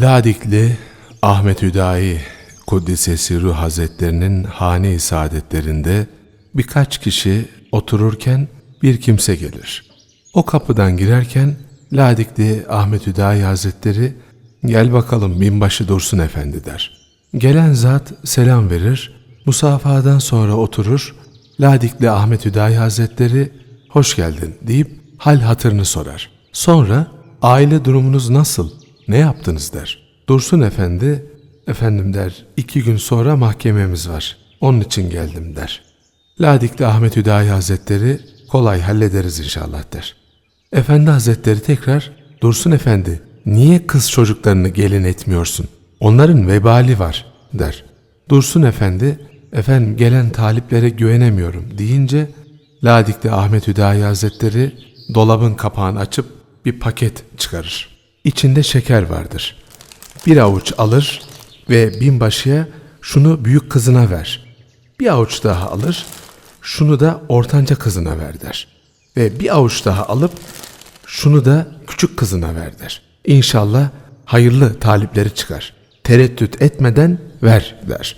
Ladikli Ahmet Hüdayi Kuddisesi Ruh Hazretlerinin hane-i saadetlerinde birkaç kişi otururken bir kimse gelir. O kapıdan girerken Ladikli Ahmet Hüdayi Hazretleri gel bakalım binbaşı Dursun Efendi der. Gelen zat selam verir, musafahadan sonra oturur, Ladikli Ahmet Hüdayi Hazretleri hoş geldin deyip hal hatırını sorar. Sonra aile durumunuz nasıl, ne yaptınız der. Dursun Efendi, efendim der, iki gün sonra mahkememiz var, onun için geldim der. Ladikli Ahmet Hüdayi Hazretleri kolay hallederiz inşallah der. Efendi Hazretleri tekrar Dursun Efendi niye kız çocuklarını gelin etmiyorsun? Onların vebali var der. Dursun Efendi efendim gelen taliplere güvenemiyorum deyince Ladikli Ahmet Hüdayi Hazretleri dolabın kapağını açıp bir paket çıkarır. İçinde şeker vardır. Bir avuç alır ve binbaşıya şunu büyük kızına ver. Bir avuç daha alır, şunu da ortanca kızına ver der. Ve bir avuç daha alıp şunu da küçük kızına ver der. İnşallah hayırlı talipleri çıkar. Tereddüt etmeden ver der.